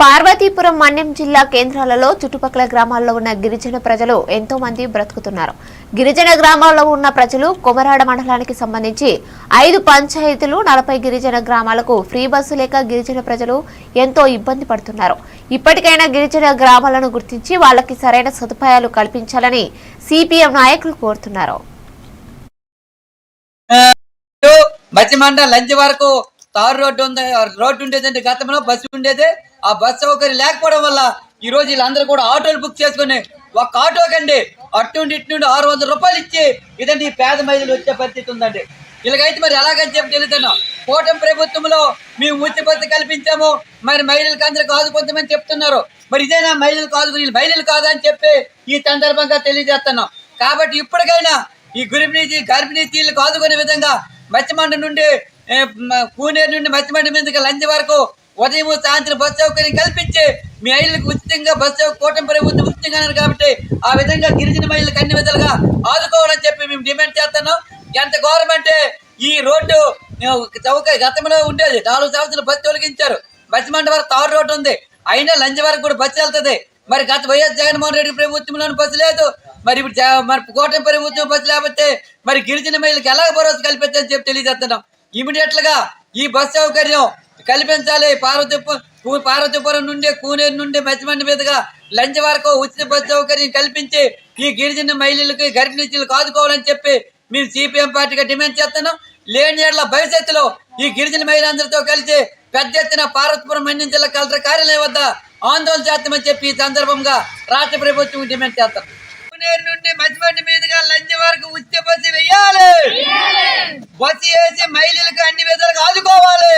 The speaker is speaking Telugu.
పార్వతీపురం మన్యం జిల్లా కేంద్రాలలో చుట్టుపక్కల గ్రామాల్లో ఉన్న గిరిజన ప్రజలు ఎంతో మంది బ్రతుకుతున్నారు. గిరిజన గ్రామాల్లో ఉన్న ప్రజలు కొమరాడ మండలానికి సంబంధించి ఐదు పంచాయతీలు నలభై గిరిజన గ్రామాలకు ఫ్రీ బస్సు లేక గిరిజన ప్రజలు ఎంతో ఇబ్బంది పడుతున్నారు. ఇప్పటికైనా గిరిజన గ్రామాలను గుర్తించి వాళ్ళకి సరైన సదుపాయాలు కల్పించాలని సిపిఎం నాయకులు కోరుతున్నారు. మధ్య మండ లంచ్ వరకు తారు రోడ్డు ఉంది రోడ్డు ఉండేదంటే గతంలో బస్సు ఉండేది. ఆ బస్సు సౌకర్యం లేకపోవడం వల్ల ఈ రోజు వీళ్ళందరూ కూడా ఆటోలు బుక్ చేసుకుని ఒక ఆటో కండి అటు నుండి ఇటు నుండి ఆరు వందల రూపాయలు ఇచ్చి ఇదండి ఈ పేద మహిళలు వచ్చే పరిస్థితి ఉందండి. వీళ్ళకైతే మరి ఎలాగని చెప్పి తెలుస్తున్నాం కూటమి ప్రభుత్వంలో మేము ఉచిత కల్పించాము. మరి మహిళలకు అందరికి ఆదుకుంటామని చెప్తున్నారు. మరి ఇదేనా మహిళలకు ఆదుకుని వీళ్ళు మహిళలు కాదని చెప్పి ఈ సందర్భంగా తెలియజేస్తున్నాం. కాబట్టి ఇప్పటికైనా ఈ గర్భిణీ గర్భిణీ తీళ్ళకు ఆదుకునే విధంగా మత్స్యమండ నుండి పూణే నుండి మత్స్యమండ మీదకి లంచ్ వరకు ఉదయం సాయంత్రం బస్ సౌకర్యం కల్పించి మీ మహిళలకు ఉచితంగా బస్సు కూటమి ప్రభుత్వం ఉచితంగా కాబట్టి ఆ విధంగా గిరిజన మహిళలకు అన్ని విధాలుగా ఆదుకోవాలని చెప్పి మేము డిమాండ్ చేస్తున్నాం. ఎంత గవర్నమెంట్ ఈ రోడ్డు చౌక గతంలో ఉండేది. నాలుగు సంవత్సరాలు బస్సు తొలగించారు. మత్స్యమండ వరకు తారు రోడ్డు ఉంది. అయినా లంచ్ వరకు కూడా బస్సు వెళ్తుంది. మరి గత వైఎస్ జగన్మోహన్ రెడ్డి ప్రభుత్వంలోని బస్సు లేదు. మరి ఇప్పుడు మరి కూటమి ప్రభుత్వం బస్సు లేకపోతే మరి గిరిజన మహిళలకు ఎలా భరోసా కల్పించాలని చెప్పి తెలియజేస్తున్నాం. ఇమీడియట్గా ఈ బస్ సౌకర్యం కల్పించాలి. పార్వతీపురం పార్వతీపురం నుండి కూనేరు నుండి మధ్యమండి మీదుగా లంచ్ వరకు ఉచిత బస్సు సౌకర్యం కల్పించి ఈ గిరిజన మహిళలకు గర్భిణీలకు ఆదుకోవాలని చెప్పి మేము సిపిఎం పార్టీగా డిమాండ్ చేస్తున్నాం. లేని ఏళ్ళ భవిష్యత్తులో ఈ గిరిజన మహిళలందరితో కలిసి పెద్ద ఎత్తున పార్వతీపురం మన్యం జిల్లా కలెక్టర్ కార్యాలయం వద్ద ఆందోళన చేస్తామని చెప్పి ఈ సందర్భంగా రాష్ట్ర ప్రభుత్వం డిమాండ్ చేస్తాం. పేరు నుండి మధ్యమండి మీదుగా లంచ్ వరకు ఉచ్చ బస్సు వెయ్యాలి బస్సు వేసి మహిళలకు అన్ని విధాలుగా ఆదుకోవాలి.